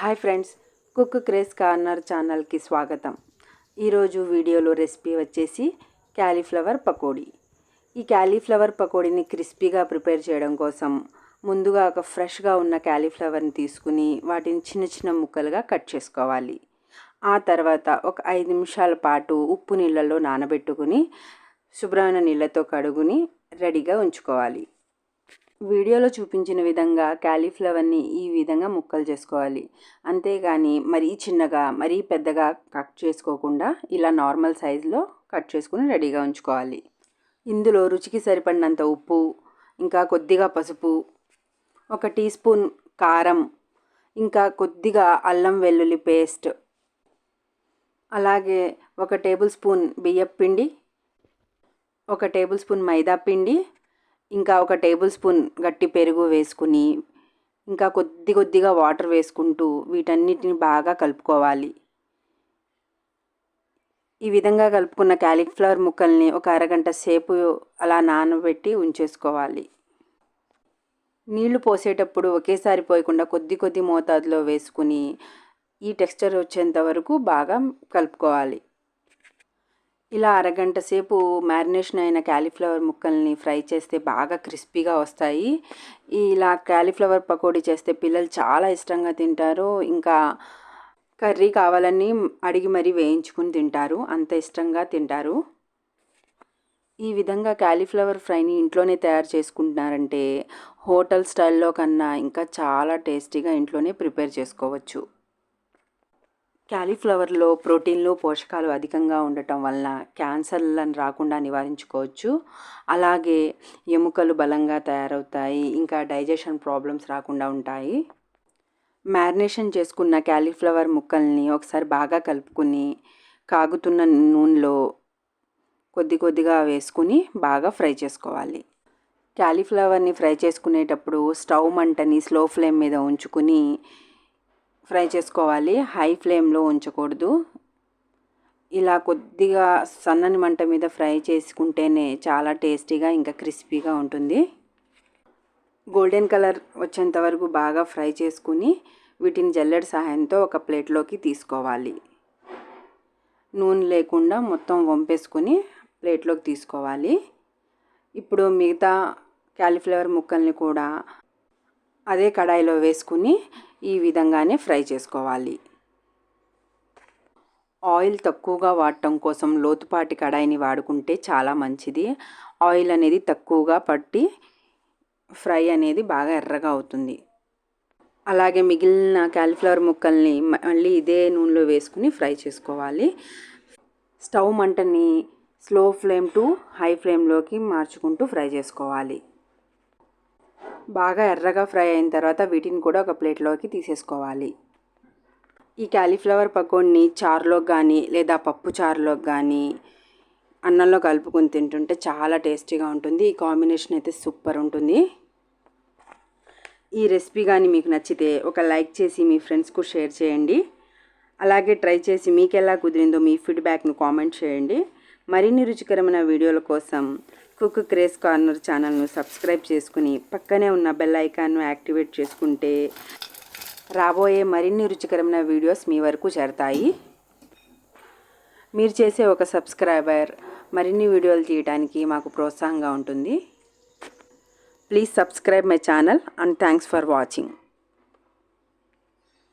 Hi friends cook craze corner ఛానల్కి స్వాగతం. ఈరోజు వీడియోలో రెసిపీ వచ్చేసి క్యాలీఫ్లవర్ పకోడీ. ఈ క్యాలీఫ్లవర్ పకోడీని క్రిస్పీగా ప్రిపేర్ చేయడం కోసం ముందుగా ఒక ఫ్రెష్గా ఉన్న క్యాలీఫ్లవర్ని తీసుకుని వాటిని చిన్న చిన్న ముక్కలుగా కట్ చేసుకోవాలి. ఆ తర్వాత ఒక ఐదు నిమిషాల పాటు ఉప్పు నీళ్ళలో నానబెట్టుకుని శుభ్రమైన నీళ్ళతో కడుగుని రెడీగా ఉంచుకోవాలి. వీడియోలో చూపించిన విధంగా క్యాలీఫ్లవర్ని ఈ విధంగా ముక్కలు చేసుకోవాలి. అంతేగాని మరీ చిన్నగా మరీ పెద్దగా కట్ చేసుకోకుండా ఇలా నార్మల్ సైజులో కట్ చేసుకుని రెడీగా ఉంచుకోవాలి. ఇందులో రుచికి సరిపడినంత ఉప్పు ఇంకా కొద్దిగా పసుపు ఒక టీ స్పూన్ కారం ఇంకా కొద్దిగా అల్లం వెల్లుల్లి పేస్ట్ అలాగే ఒక టేబుల్ స్పూన్ బియ్యపిండి ఒక టేబుల్ స్పూన్ మైదా పిండి ఇంకా ఒక టేబుల్ స్పూన్ గట్టి పెరుగు వేసుకుని ఇంకా కొద్ది కొద్దిగా వాటర్ వేసుకుంటూ వీటన్నిటిని బాగా కలుపుకోవాలి. ఈ విధంగా కలుపుకున్న క్యాలీఫ్లవర్ ముక్కల్ని ఒక అరగంట సేపు అలా నానబెట్టి ఉంచేసుకోవాలి. నీళ్ళు పోసేటప్పుడు ఒకేసారి పోయకుండా కొద్ది కొద్ది మోతాదులో వేసుకుని ఈ టెక్స్చర్ వచ్చేంత వరకు బాగా కలుపుకోవాలి. ఇలా అరగంట సేపు మ్యారినేషన్ అయిన క్యాలీఫ్లవర్ ముక్కల్ని ఫ్రై చేస్తే బాగా క్రిస్పీగా వస్తాయి. ఇలా క్యాలీఫ్లవర్ పకోడీ చేస్తే పిల్లలు చాలా ఇష్టంగా తింటారు. ఇంకా కర్రీ కావాలని అడిగి మరీ వేయించుకుని తింటారు. అంత ఇష్టంగా తింటారు. ఈ విధంగా క్యాలీఫ్లవర్ ఫ్రైని ఇంట్లోనే తయారు చేసుకుంటున్నారంటే హోటల్ స్టైల్లో కన్నా ఇంకా చాలా టేస్టీగా ఇంట్లోనే ప్రిపేర్ చేసుకోవచ్చు. క్యాలీఫ్లవర్లో ప్రోటీన్లు పోషకాలు అధికంగా ఉండటం వలన క్యాన్సర్లను రాకుండా నివారించుకోవచ్చు. అలాగే ఎముకలు బలంగా తయారవుతాయి ఇంకా డైజెషన్ ప్రాబ్లమ్స్ రాకుండా ఉంటాయి. మ్యారినేషన్ చేసుకున్న క్యాలీఫ్లవర్ ముక్కల్ని ఒకసారి బాగా కలుపుకుని కాగుతున్న నూనెలో కొద్ది కొద్దిగా వేసుకుని బాగా ఫ్రై చేసుకోవాలి. క్యాలీఫ్లవర్ని ఫ్రై చేసుకునేటప్పుడు స్టవ్ మంటని స్లో ఫ్లేమ్ మీద ఉంచుకుని ఫ్రై చేసుకోవాలి. హై ఫ్లేమ్లో ఉంచకూడదు. ఇలా కొద్దిగా సన్నని మంట మీద ఫ్రై చేసుకుంటేనే చాలా టేస్టీగా ఇంకా క్రిస్పీగా ఉంటుంది. గోల్డెన్ కలర్ వచ్చేంత వరకు బాగా ఫ్రై చేసుకుని వీటిని జల్లెడ సహాయంతో ఒక ప్లేట్లోకి తీసుకోవాలి. నూనె లేకుండా మొత్తం వంపేసుకొని ప్లేట్లోకి తీసుకోవాలి. ఇప్పుడు మిగతా క్యాలీఫ్లవర్ ముక్కల్ని కూడా అదే కడాయిలో వేసుకుని ఈ విధంగానే ఫ్రై చేసుకోవాలి. ఆయిల్ తక్కువగా వాడటం కోసం లోతుపాటి కడాయిని వాడుకుంటే చాలా మంచిది. ఆయిల్ అనేది తక్కువగా పట్టి ఫ్రై అనేది బాగా ఎర్రగా అవుతుంది. అలాగే మిగిలిన క్యాలీఫ్లవర్ ముక్కల్ని మళ్ళీ ఇదే నూనెలో వేసుకుని ఫ్రై చేసుకోవాలి. స్టవ్ మంటని స్లో ఫ్లేమ్ టు హై ఫ్లేమ్లోకి మార్చుకుంటూ ఫ్రై చేసుకోవాలి. బాగా ఎర్రగా ఫ్రై అయిన తర్వాత వీటిని కూడా ఒక ప్లేట్లోకి తీసేసుకోవాలి. ఈ క్యాలీఫ్లవర్ పకోడీని చారులోకి కానీ లేదా పప్పు చారులోకి కానీ అన్నంలో కలుపుకొని తింటుంటే చాలా టేస్టీగా ఉంటుంది. ఈ కాంబినేషన్ అయితే సూపర్ ఉంటుంది. ఈ రెసిపీ కానీ మీకు నచ్చితే ఒక లైక్ చేసి మీ ఫ్రెండ్స్కు షేర్ చేయండి. అలాగే ట్రై చేసి మీకు ఎలా కుదిరిందో మీ ఫీడ్బ్యాక్ను కామెంట్ చేయండి. మరిన్ని రుచికరమైన వీడియోల కోసం కుక్ క్రేస్ కార్నర్ ఛానల్ను సబ్స్క్రైబ్ చేసుకుని పక్కనే ఉన్న బెల్ ఐకాన్ను యాక్టివేట్ చేసుకుంటే రాబోయే మరిన్ని రుచికరమైన వీడియోస్ మీ వరకు చేరతాయి. మీరు చేసే ఒక సబ్స్క్రైబర్ మరిన్ని వీడియోలు తీయడానికి మాకు ప్రోత్సాహంగా ఉంటుంది. Please subscribe my channel and thanks for watching.